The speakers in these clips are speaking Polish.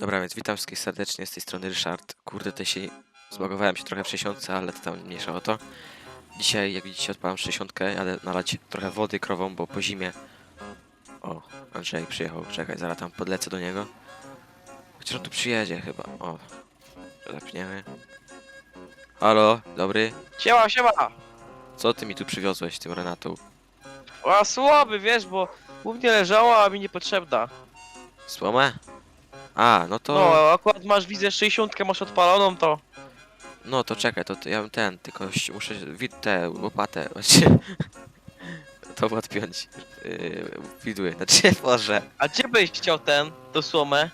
Dobra, więc witam wszystkich serdecznie z tej strony Ryszard. Kurde, tutaj się zbagowałem się trochę w 60, ale to tam mniejsza o to. Dzisiaj, jak widzicie, odpalam 60, jadę nalać trochę wody krową, bo po zimie... O, Andrzej przyjechał, czekaj, zaraz tam podlecę do niego. Chociaż on tu przyjedzie chyba, o. Zapniemy. Halo, dobry. Siema, siema! Co ty mi tu przywiozłeś tym Renatą? A słaby, wiesz, bo mnie leżała, a mi niepotrzebna. Słomę? A, no to... No, akurat masz widzę 60, masz odpaloną, to... No to czekaj, to, to ja bym ten, tylko ś- muszę wid tę łopatę właśnie to odpiąć. Yy, widły, znaczy może. A gdzie byś chciał ten, tą słomę?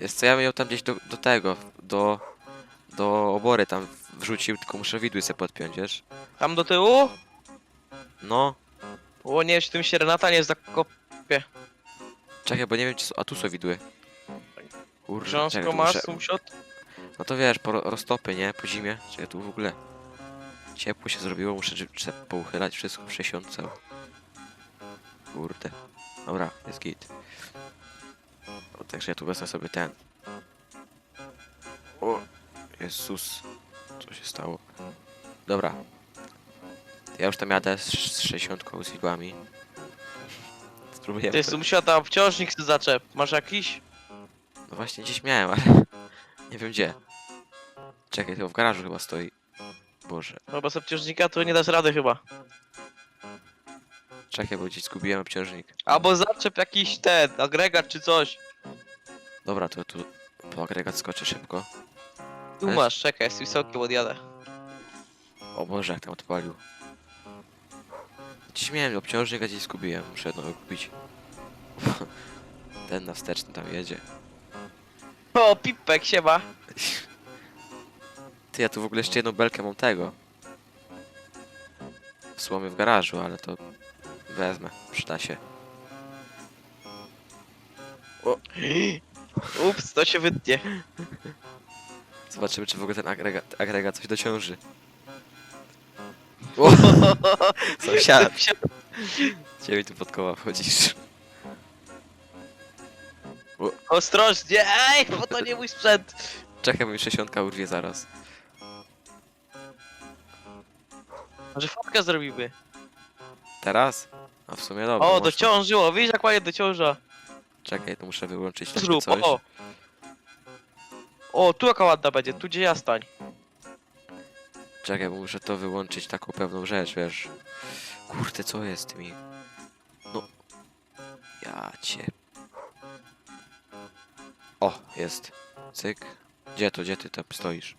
Jest co ja bym ją tam gdzieś do, do tego, do, do obory tam wrzucił, tylko muszę widły sobie podpiąć, wiesz? Tam do tyłu? No, O nie, czy tym się Renata nie zakop... czekaj, bo nie wiem czy są, a tu są widły. Kurczę, czekaj, tu masz, muszę, no to wiesz, po ro- roztopy, nie, po zimie, czekaj, tu w ogóle ciepło się zrobiło, muszę muszę pouchylać wszystko, przesiąść całe. Kurde. Dobra, jest git. O, także ja tu wezmę sobie ten. O, Jezus. Co się stało? Dobra. Ja już tam jadę z, z 60 z widłami. Spróbujemy. Ty, sąsiada, obciążnik chcę zaczep. Masz jakiś? No właśnie gdzieś miałem, ale nie wiem gdzie. Czekaj, to w garażu chyba stoi. Boże. No bez obciążnika to nie dasz rady chyba. Czekaj, bo gdzieś zgubiłem obciążnik. Albo zaczep jakiś ten, agregat czy coś. Dobra, to tu po agregat skoczę szybko. Tu Ale- masz, czekaj, jest wysoki, odjadę. O Boże, jak tam odpalił. Gdzieś miałem obciążnik, a gdzieś zgubiłem. Muszę jednego kupić. Ten na wsteczny tam jedzie. O, pipek, siema. Ty, ja tu w ogóle jeszcze jedną belkę mam tego. W słomie w garażu, ale to wezmę. Przyda się. Ups, to się wytnie. Zobaczymy, czy w ogóle ten agregat, agregat coś dociąży. O, sąsiad, ciebie tu pod koła wchodzisz. Ostrożnie, ej, bo to nie mój sprzęt. Czekaj, bo mi 60 urwie zaraz. Może fotkę zrobimy. Teraz? A w sumie dobra. O, można. dociążyło, widzisz jak ładnie dociąża. Czekaj, to muszę wyłączyć takie Zrób, coś. o. O, tu jaka ładna będzie, tu gdzie ja stań. Czekaj, bo muszę to wyłączyć taką pewną rzecz, wiesz. Kurde, co jest z tymi? No. Ja cię. O, jest. Cyk. Gdzie to, gdzie ty tam stoisz?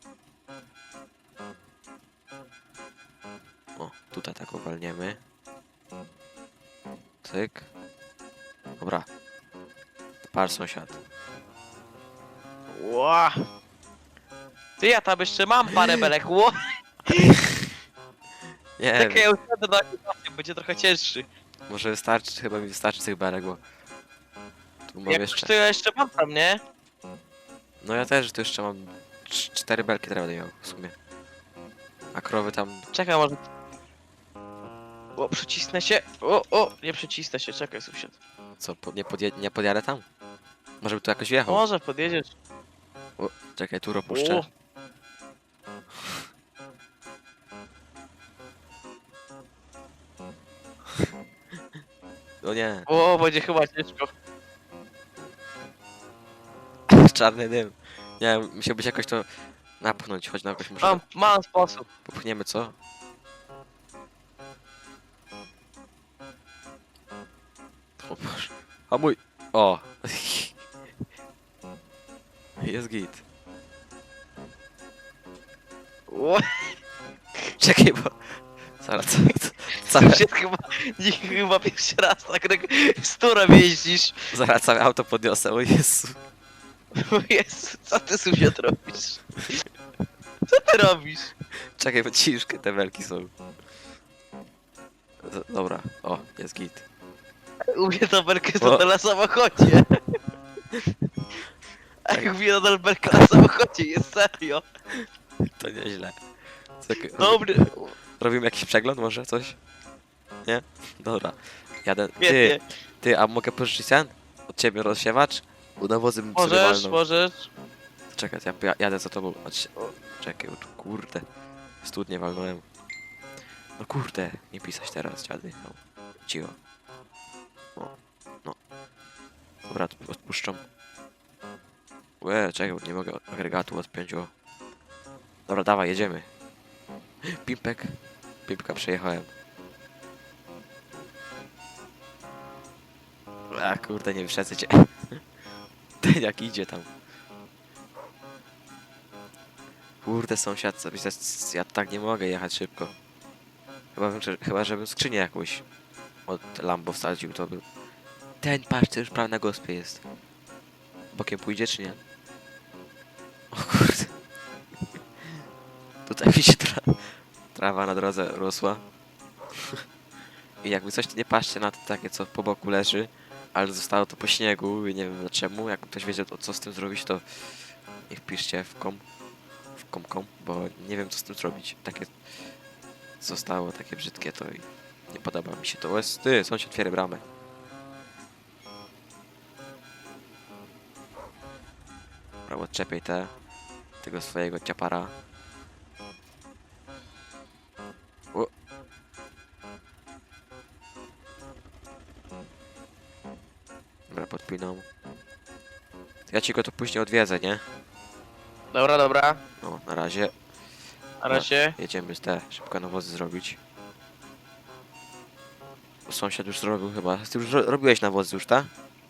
O, tutaj tak uwalniemy. Cyk. Dobra. Patrz sąsiad. Ła. Ty, ja tam jeszcze mam parę belek, ło. Nie, Czekaj, ja usiądę na animację, będzie trochę cięższy. może wystarczy, chyba mi wystarczy tych belek, bo... Tu mam Jak jeszcze... to ja jeszcze mam tam, nie? No ja też tu jeszcze mam cz- cztery belki będę miał w sumie. A krowy tam. Czekaj, może... O, przycisnę się. O, o, nie przycisnę się, czekaj, sąsiad. Co, po, nie, podje, nie podjadę tam? Może by tu jakoś wjechał? Może podjedziesz. Czekaj, tu opuszczę. O. O nie, O, będzie chyba ciężko. Czarny dym. Nie, musiałbyś jakoś to napchnąć, choć na jakoś może Mam, mam sposób. popchniemy, co? O Boże. A mój... O! Jest git. O, Czekaj, bo... Zaraz, co, co, sąsiad chyba, nie, chyba pierwszy raz tak z turem jeździsz. zaraz całe auto podniosę, o Jezu. Jezu, co ty sąsiad robisz? Co ty robisz? Czekaj, bo ciężkie te belki są. Z- Dobra, o, jest git. U mnie ta belka jest O. nadal na samochodzie. A jak mnie nadal belka na samochodzie jest, serio. To nieźle. Czekaj, Dobry. Robimy jakiś przegląd może, coś? Nie? Dobra. Jadę. Ty, Świetnie. ty, a mogę pożyczyć ten? Od ciebie rozsiewacz? Bo nawozy bym sobie Możesz, walnął. możesz. Czekaj, ja ja jadę za tobą. Chodź. Czekaj, o tu kurde. Studnie walnąłem. No kurde, nie pisać teraz, dziady. No. Cicho. No, no. Dobra, tu odpuszczam. Łe, czekaj, nie mogę agregatu odpiąć, o. Dobra, dawaj, jedziemy. Pimpek. Pimpka przejechałem. A kurde, nie wyszedzę cię. Ten jak idzie tam. Kurde, sąsiad, ja tak nie mogę jechać szybko. Chyba, bym, chyba żebym skrzynię jakąś od Lambo wsadził, to by... Ten, patrz, już prawie na gospie jest. Bokiem pójdzie, czy nie? O kurde. Tutaj mi się tra trawa na drodze rosła. I jakby coś, nie patrzcie na to takie, co po boku leży, ale zostało to po śniegu i nie wiem dlaczego. Jak ktoś wiedział, co z tym zrobić, to niech piszcie w kom w komkom, bo nie wiem co z tym zrobić. Takie zostało, takie brzydkie to i nie podoba mi się to. Jest, ty, sąsiad otwiera bramę. Dobra, odczepiaj te, tego swojego ciapara. Podpinam. Ja ci go to później odwiedzę, nie? Dobra, dobra. No, na razie. Na razie. Jedziemy z te szybko nawozy zrobić. Sąsiad już zrobił chyba. Ty już ro robiłeś nawozy już, tak?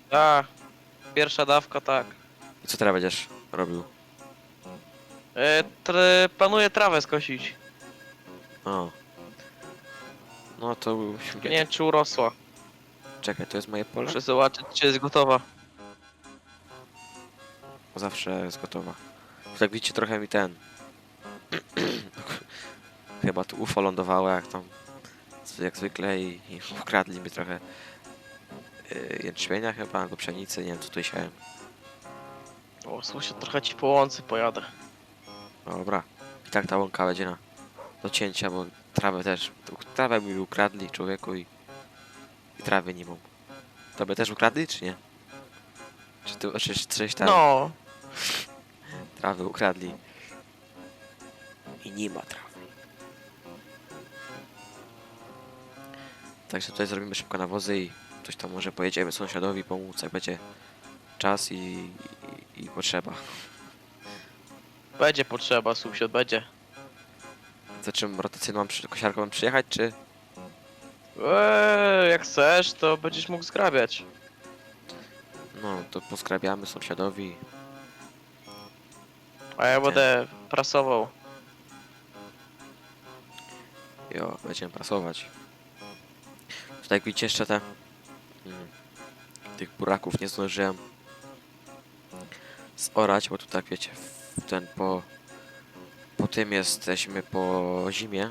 Tak. Pierwsza dawka, tak. I co teraz będziesz robił? E, tr- planuję trawę skosić. O. No to musimy... Nie wiem, czy urosła. Czekaj, to jest moje pole? Muszę zobaczyć, czy jest gotowa. Zawsze jest gotowa. Tak widzicie, trochę mi ten... Chyba tu UFO lądowało jak tam... Jak zwykle i, i ukradli mi trochę... Yy, jęczmienia chyba, albo pszenicy, nie wiem co tu siałem. O, słyszę, trochę ci po łące pojadę. Dobra. I tak ta łąka będzie na do cięcia, bo trawę też. Trawę mi ukradli człowieku i trawy nie mam. Tobie też ukradli, czy nie? Czy ty czy, coś tam No. trawy ukradli? I nie ma trawy. Także tutaj zrobimy szybko nawozy i coś tam może pojedziemy sąsiadowi pomóc, jak będzie czas i, i, i potrzeba. Będzie potrzeba, sąsiad, będzie. Za czym rotacyjną przy, kosiarką mam przyjechać, czy Eee, jak chcesz, to będziesz mógł zgrabiać. No, to poskrabiamy sąsiadowi. A ja będę prasował. Jo, będziemy prasować. Tutaj jak widzicie jeszcze te... Mm, tych buraków nie zdążyłem zorać, bo tu tak wiecie, w ten po... Po tym jesteśmy po zimie.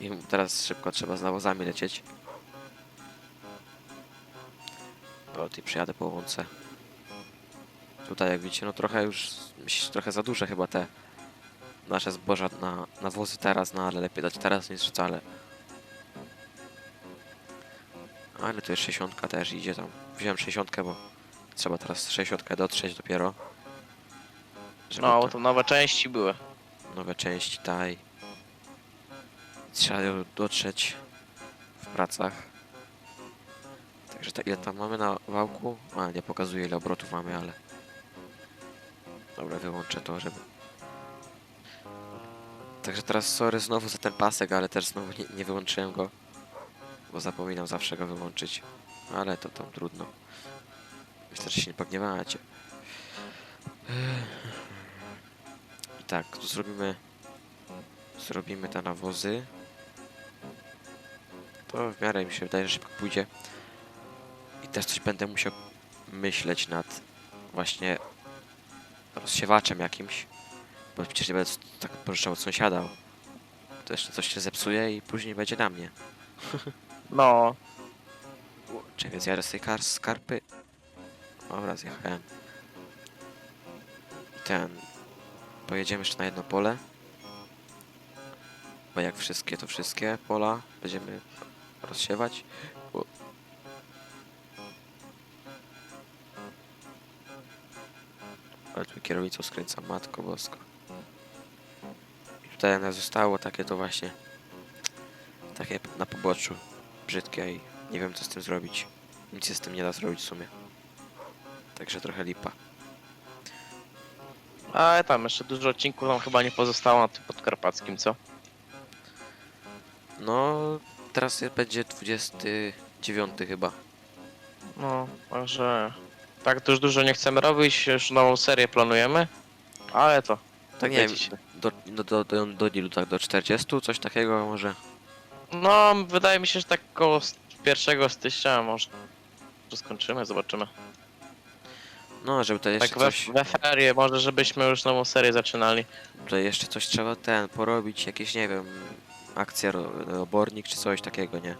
I teraz szybko trzeba z nawozami lecieć. O, ty przyjadę po łące. Tutaj jak widzicie, no trochę już, trochę za duże chyba te nasze zboża na nawozy teraz, no ale lepiej dać teraz niż wcale. Ale tu jest 60 też idzie tam. Wziąłem 60, bo trzeba teraz 60 dotrzeć dopiero. No, to nowe części były. nowe części daj. Trzeba do- dotrzeć w pracach. Także tak, ile tam mamy na wałku? A, nie pokazuje ile obrotów mamy, ale... Dobra, wyłączę to, żeby... Także teraz sorry znowu za ten pasek, ale też znowu nie, nie wyłączyłem go. Bo zapominam zawsze go wyłączyć. Ale to tam trudno. Myślę, że się nie pogniewacie. I tak, tu zrobimy... Zrobimy te nawozy. To w miarę mi się wydaje, że szybko pójdzie. I też coś będę musiał myśleć nad właśnie rozsiewaczem jakimś. Bo przecież nie będę tak pożyczał od sąsiada. To jeszcze coś się zepsuje i później będzie na mnie. No. Czekaj, zjadę z tej kar skarpy. Dobra, zjechałem. Ten. Pojedziemy jeszcze na jedno pole. Bo jak wszystkie, to wszystkie pola będziemy rozsiewać. O. Ale tu kierownicą skręcam, matko bosko. I tutaj nas zostało takie to właśnie... Takie na poboczu. Brzydkie i nie wiem co z tym zrobić. Nic się z tym nie da zrobić w sumie. Także trochę lipa. Ale tam jeszcze dużo odcinków nam chyba nie pozostało na tym podkarpackim, co? No, teraz będzie 29 chyba. No, także... Tak to już dużo nie chcemy robić, już nową serię planujemy. Ale to... Tak nie wiem, wiecie. do, do, do, do, do ilu tak, do 40, coś takiego może. No, wydaje mi się, że tak koło s- 1 stycznia może... że skończymy, zobaczymy. No, żeby to jeszcze Tak we, coś, we ferie może, żebyśmy już nową serię zaczynali. tutaj jeszcze coś trzeba ten, porobić, jakieś, nie wiem, akcja, obornik czy coś takiego, nie?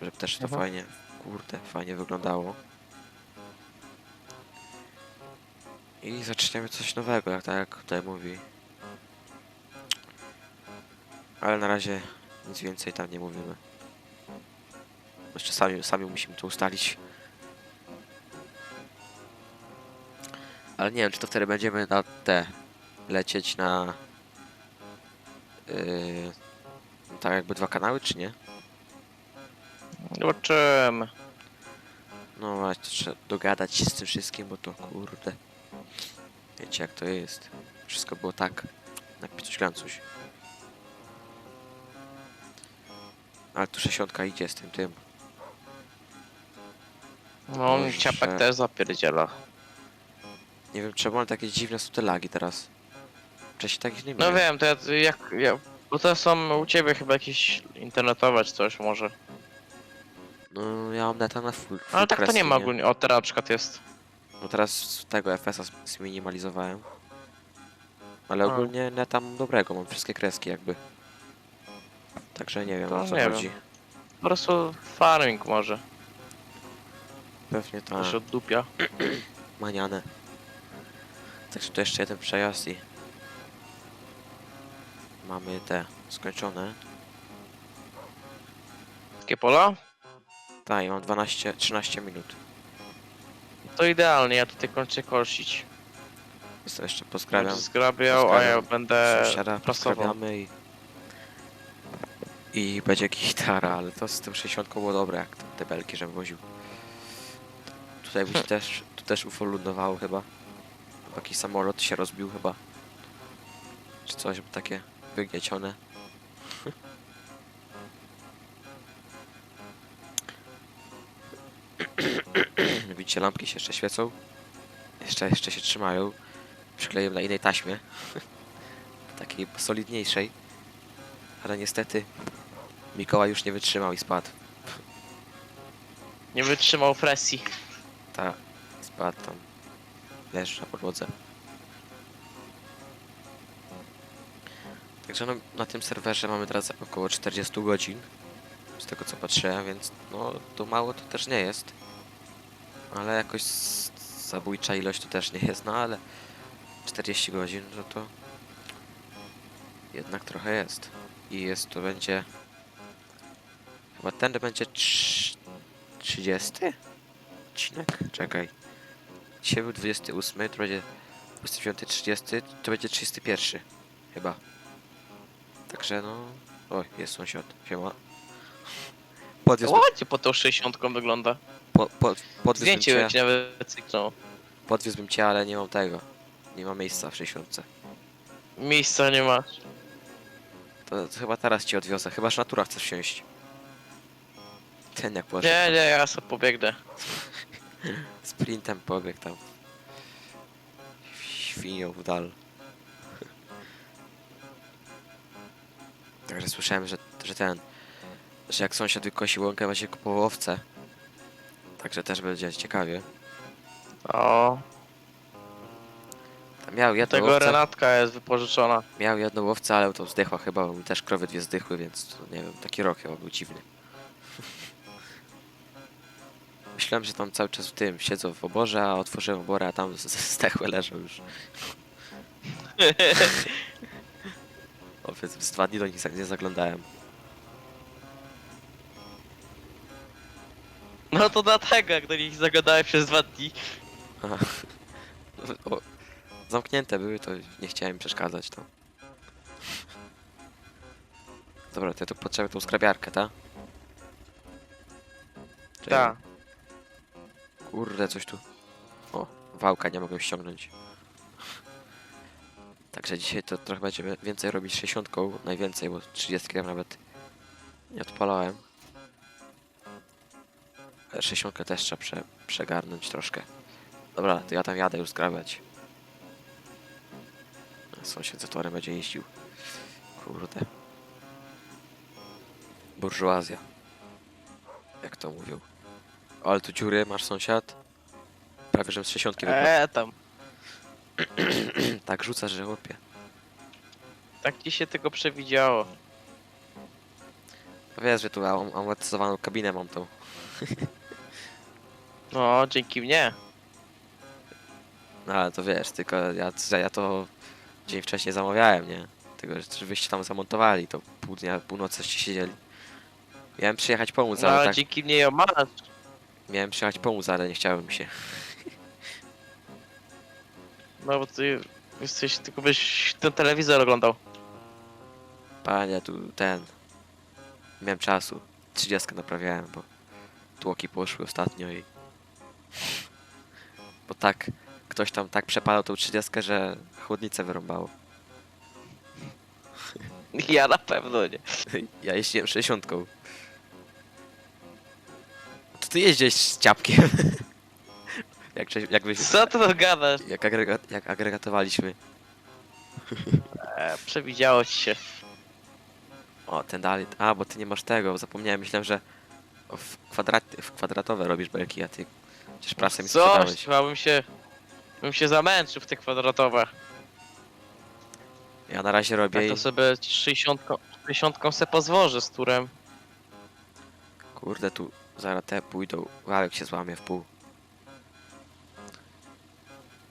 Żeby też to Mhm. fajnie, kurde, fajnie wyglądało. I zaczniemy coś nowego, jak tak jak tutaj mówi. Ale na razie nic więcej tam nie mówimy. Jeszcze sami, sami musimy to ustalić. Ale nie wiem, czy to wtedy będziemy na te lecieć na yy, tak jakby dwa kanały, czy nie? Zobaczymy. No właśnie, trzeba dogadać się z tym wszystkim, bo to kurde. Wiecie jak to jest. Wszystko było tak. Jak picuś glancuś. Ale tu 60 idzie z tym tym. No, Boże. ciapek też zapierdziela. Nie wiem czemu, ale takie dziwne są te lagi teraz. Wcześniej takich nie No miałem. wiem, to ja, jak, ja, bo to są u ciebie chyba jakieś internetowe czy coś może. No ja mam neta na full, full Ale tak to nie ma ogólnie. O, teraz na przykład jest. No teraz tego FS-a zminimalizowałem. Ale A. ogólnie neta mam dobrego, mam wszystkie kreski jakby. Także nie wiem To o co nie chodzi. Po prostu farming może. Pewnie to To się oddupia. maniane. Także to jeszcze jeden przejazd i mamy te skończone. Takie pola? Tak, mam 12, 13 minut. To idealnie, ja tutaj kończę kosić. Jestem jeszcze pozgrabiam. Będę zgrabiał, a ja pozgrabiam będę Sąsiada prasował. pozgrabiamy i i będzie gitara, ale to z tym 60 było dobre, jak te- te belki, żem woził. Tutaj by się też, tu też UFO lądowało chyba. Jakiś samolot się rozbił chyba. Czy coś, takie wygniecione. Widzicie, lampki się jeszcze świecą. Jeszcze, jeszcze się trzymają. Przykleję na innej taśmie. Takiej solidniejszej. Ale niestety Mikołaj już nie wytrzymał i spadł. Nie wytrzymał presji. Ta, spadł tam. Leży na podłodze. Także no, na tym serwerze mamy teraz około 40 godzin. Z tego co patrzyłem, więc no to mało to też nie jest. Ale jakoś zabójcza ilość to też nie jest, no ale 40 godzin, no to jednak trochę jest. I jest to będzie chyba ten będzie trz- 30 odcinek? Czekaj. Dzisiaj był 28, to będzie 29, 30, to będzie 31 chyba. Także no... Oj, jest sąsiad. Siema. Podwiózł, Ładnie po tą 60 wygląda. po, po, podwiózłbym Zdjęcie cię, nawet cyknął. podwiózłbym cię, ale nie mam tego. Nie ma miejsca w 60. Miejsca nie ma. To, to chyba teraz cię odwiozę, chyba że natura chcesz wsiąść. Ten jak poszedł. Nie, nie, ja sobie pobiegnę. Sprintem pobiegł tam. Świnią w dal. Także słyszałem, że, że ten, że jak sąsiad wykosi łąkę, będzie kupował owce. Także też będzie ciekawie. O, Tam miał jedną tego owcę, Renatka jest wypożyczona. miał jedną owcę, ale to zdechła chyba, bo mi też krowy dwie zdechły, więc to, nie wiem, taki rok chyba był dziwny. Myślałem, że tam cały czas w tym siedzą w oborze, a otworzyłem oborę, a tam z- z- zdechłe leżą już. O, więc z dwa dni do nich nie zaglądałem. No to dlatego, jak do nich zagadałem przez dwa dni. Aha. O, zamknięte były, to nie chciałem przeszkadzać to. Dobra, to ja tu potrzebuję tą skrabiarkę, ta? Czekaj, Tak. Kurde, coś tu. O, wałka nie mogę ściągnąć. Także dzisiaj to trochę będziemy więcej robić 60, najwięcej, bo 30 tam nawet nie odpalałem. Ale 60 też trzeba prze, przegarnąć troszkę. Dobra, to ja tam jadę już zgrabiać. Sąsiad za torem będzie jeździł. Kurde. Burżuazja. Jak to mówią. Ale tu dziury masz sąsiad? Prawie, że z 60 wypadł. Eee, tam. Tak rzucasz, że łopie. Tak ci się tego przewidziało. Wiesz, że tu am- amortyzowaną kabinę mam tą. No, dzięki mnie. No ale to wiesz, tylko ja, ja to dzień wcześniej zamawiałem, nie? Tylko, że wyście tam zamontowali, to pół dnia, północy siedzieli. Miałem przyjechać pomóc, No, ale ale tak, dzięki mnie ją masz. miałem przyjechać pomóc, ale nie chciałem mi się. No bo ty jesteś, tylko byś ten telewizor oglądał. Panie, tu ten... Miałem czasu. 30 naprawiałem, bo tłoki poszły ostatnio i... Bo tak, ktoś tam tak przepalał tą 30, że chłodnicę wyrąbało. Ja na pewno nie. Ja jeździłem 60. To ty jeździłeś z ciapkiem. jak, żeś- jak, wy, Co to gadasz? jak, agregat, jak agregatowaliśmy. Eee, przewidziało ci się. O, ten dalej. A, bo ty nie masz tego. Zapomniałem, myślałem, że w, kwadrat, w kwadratowe robisz belki, a ty przecież prasę mi Coś, sprzedałeś. chyba bym się... Bym się zamęczył w te kwadratowe. Ja na razie Tak robię to i... sobie 60, 60 se pozwożę z turem. Kurde, tu zaraz te pójdą. Wałek się złamie w pół.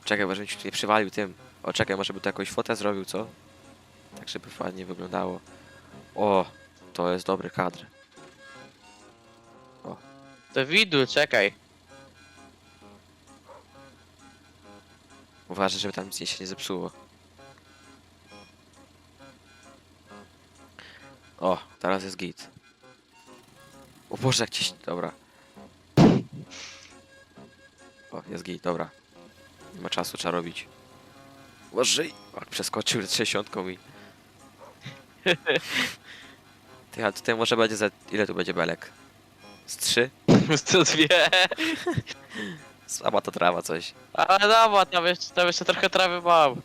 Czekaj, może mi się tu nie przywalił tym. O, czekaj, może by tu jakąś fotę zrobił, co? Tak, żeby fajnie wyglądało. O, to jest dobry kadr. To widły, czekaj. Uważaj, żeby tam nic się nie zepsuło. O, teraz jest git. O Boże, jak ci... Dobra. O, jest git, dobra. Nie ma czasu, trzeba robić. Uważaj! Jak przeskoczył z 60 i... Ty, a tutaj może będzie za... Ile tu będzie belek? Z trzy? To dwie. Słaba to trawa coś. Ale dobra, tam jeszcze, tam jeszcze trochę trawy mam.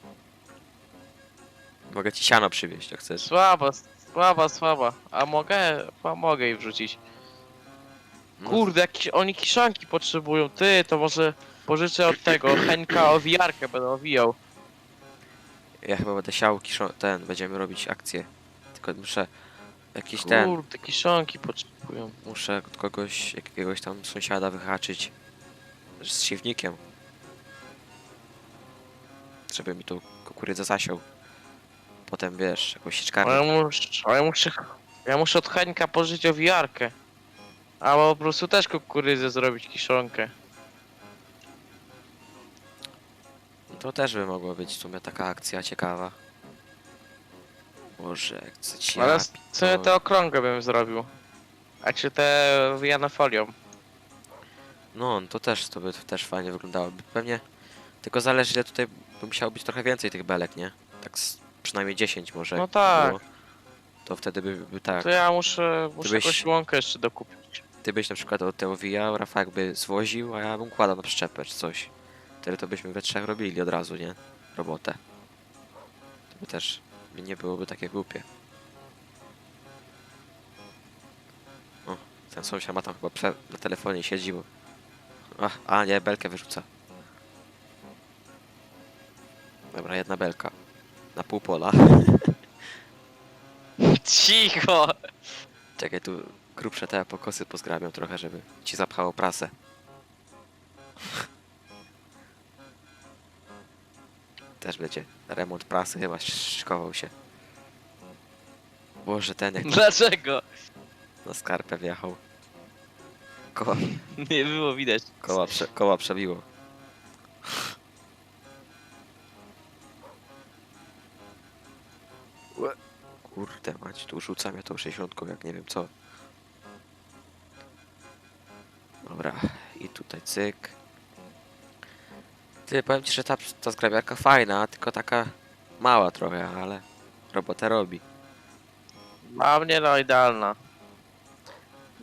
Mogę ci siano przywieźć, jak chcesz. Słaba, słaba, słaba. A mogę? A mogę jej wrzucić. No, Kurde, jakieś oni kiszonki potrzebują. Ty, to może pożyczę od tego Henka owijarkę, będę owijał. Ja chyba będę siał kiszon... ten, będziemy robić akcję. Tylko muszę jakiś ten, Kurde, kiszonki potrzebują. muszę od kogoś, jakiegoś tam sąsiada wyhaczyć z siewnikiem. Żeby mi tu kukurydzę zasiął. Potem wiesz, jakąś Ale sieczkarnię. ja muszę, ale ja muszę, ja muszę od Henka pożyczyć owijarkę. Albo po prostu też kukurydzę zrobić kiszonkę. To też by mogła być w sumie taka akcja ciekawa. Boże, jak chcę ci Ale ja s- sobie te okrągłe bym zrobił. A czy te wyjane folią? No, to też, to by też fajnie wyglądało. Pewnie, tylko zależy ile tutaj by musiało być trochę więcej tych belek, nie? Tak z, przynajmniej 10 może. No tak. było. To wtedy by, by tak. To ja muszę, muszę byś- jakąś łąkę jeszcze dokupić. Ty byś na przykład od tego owijał, Rafał jakby zwoził, a ja bym kładał na przyczepę czy coś. Wtedy to byśmy we trzech robili od razu, nie? Robotę. To by też nie byłoby takie głupie. O, ten sąsiad ma tam chyba prze... na telefonie siedzi, bo... Ach, a nie, belkę wyrzuca. Dobra, jedna belka. Na pół pola. Cicho! Czekaj, tu grubsze te pokosy pozgrabią trochę, żeby ci zapchało prasę. też będzie remont prasy chyba szykował się. Boże, ten jak Dlaczego? na skarpę wjechał. Koła, Nie było widać. koła, prze, koła przebiło. Kurde mać, tu rzucam ja tą 60 jak nie wiem co. Dobra, i tutaj cyk. Ty, powiem ci, że ta, ta zgrabiarka fajna, tylko taka mała trochę, ale robotę robi. A mnie no idealna.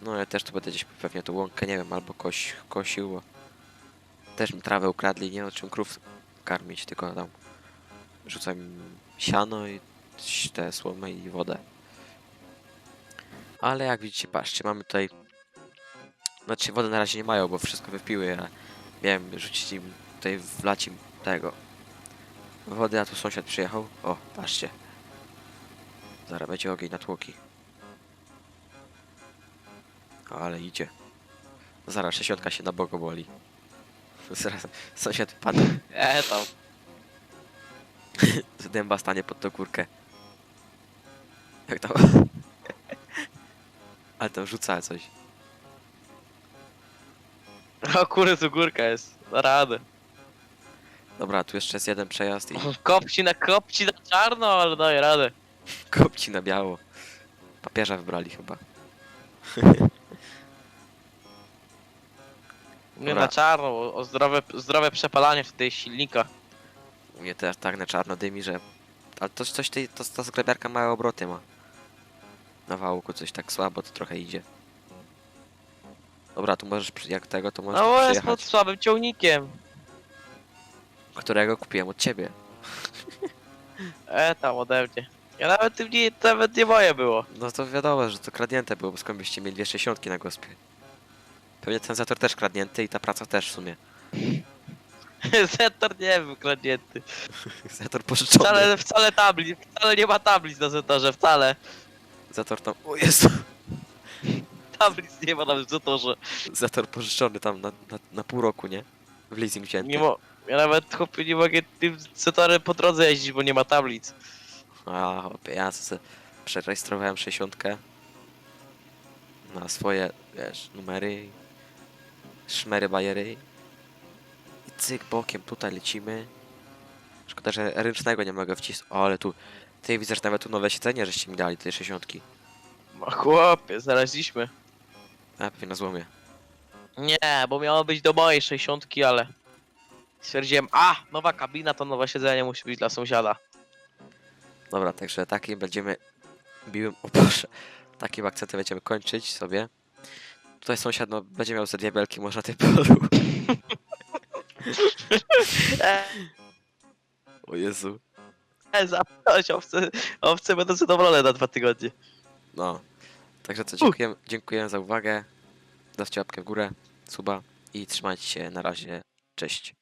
No ja też tu będę gdzieś pewnie tą łąkę, nie wiem, albo koś, kosił, bo też mi trawę ukradli, nie wiem czym krów karmić, tylko tam rzucam im siano i te słomy i wodę. Ale jak widzicie, patrzcie, mamy tutaj znaczy wody na razie nie mają, bo wszystko wypiły, ja miałem rzucić im tutaj wlać im tego wody, a tu sąsiad przyjechał. O, patrzcie. Zaraz będzie ogień na tłoki. Ale idzie. Zaraz, sześćdziesiątka się na boku boli. Zaraz, sąsiad padł, E tam. dęba stanie pod tą kurkę. Jak tam? Ale tam rzuca coś. O kurde, tu górka jest. Na radę. Dobra, tu jeszcze jest jeden przejazd i Kopci na kopci na czarno, ale daje radę. kopci na biało. Papieża wybrali chyba. Nie Dobra. na czarno, o, o zdrowe, zdrowe przepalanie wtedy silnika. U mnie też tak na czarno dymi, że... Ale to coś, tej, to, ta sklepiarka małe obroty ma. Na wałku coś tak słabo, to trochę idzie. Dobra, tu możesz, przy- jak tego, to możesz No bo jest pod słabym ciągnikiem. Którego kupiłem od ciebie. E tam ode mnie. Ja nawet tym nie, nawet nie moje było. No to wiadomo, że to kradnięte było, bo skąd byście mieli dwie 60 na gospie. Pewnie ten zator też kradnięty i ta praca też w sumie. Zetor nie był kradnięty. Zator pożyczony. Wcale, wcale tablic, wcale nie ma tablic na Zetorze, wcale. Zator tam... O Jezu! Tablic nie ma nawet w Zetorze. Zator pożyczony tam na, na, na pół roku, nie? W leasing wzięty. Nie mo ja nawet chłopie nie mogę tym Zetorem po drodze jeździć, bo nie ma tablic. A, chłopie, ja se przerejestrowałem 60 na swoje, wiesz, numery, szmery, bajery i cyk, bokiem tutaj lecimy. Szkoda, że ręcznego nie mogę wcisnąć. O, ale tu, ty widzę, że nawet tu nowe siedzenie, żeście mi dali, tej 60 No chłopie, znaleźliśmy. A, pewnie na złomie. Nie, bo miało być do mojej 60, ale stwierdziłem, a, nowa kabina to nowe siedzenie musi być dla sąsiada. Dobra, także takim będziemy biłym, o Boże, takim akcentem będziemy kończyć sobie. Tutaj sąsiad no, będzie miał ze dwie belki może na tym polu. O Jezu. e, zaprosić, owce, owce będą zadowolone na dwa tygodnie. No. Także co, dziękuję, dziękuję za uwagę. Dawcie łapkę w górę, suba i trzymajcie się na razie. Cześć.